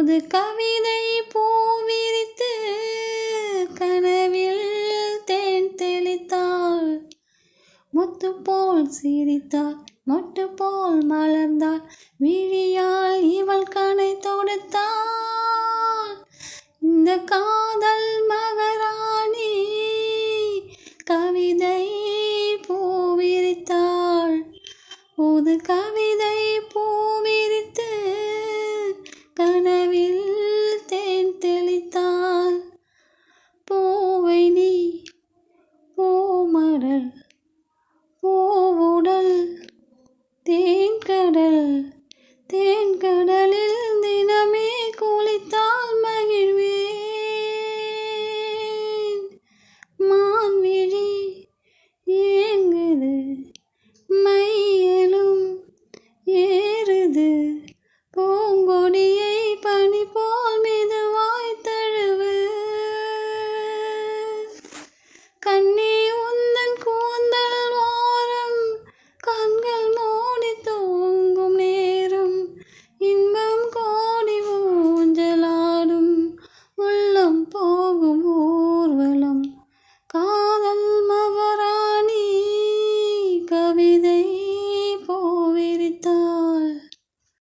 புது கவிதை பூவிரித்து கனவில் தேன் தெளித்தாள். முத்து போல் சிரித்தாள் மொட்டு போல் மலர்ந்தாள் விழியால் இவள் கனை தொடுத்தாள். இந்த காதல் மகராணி கவிதை பூவிரித்தாள் புது கவிதை கடல் பூவுடல் தேன்கடல் தேன்கடல்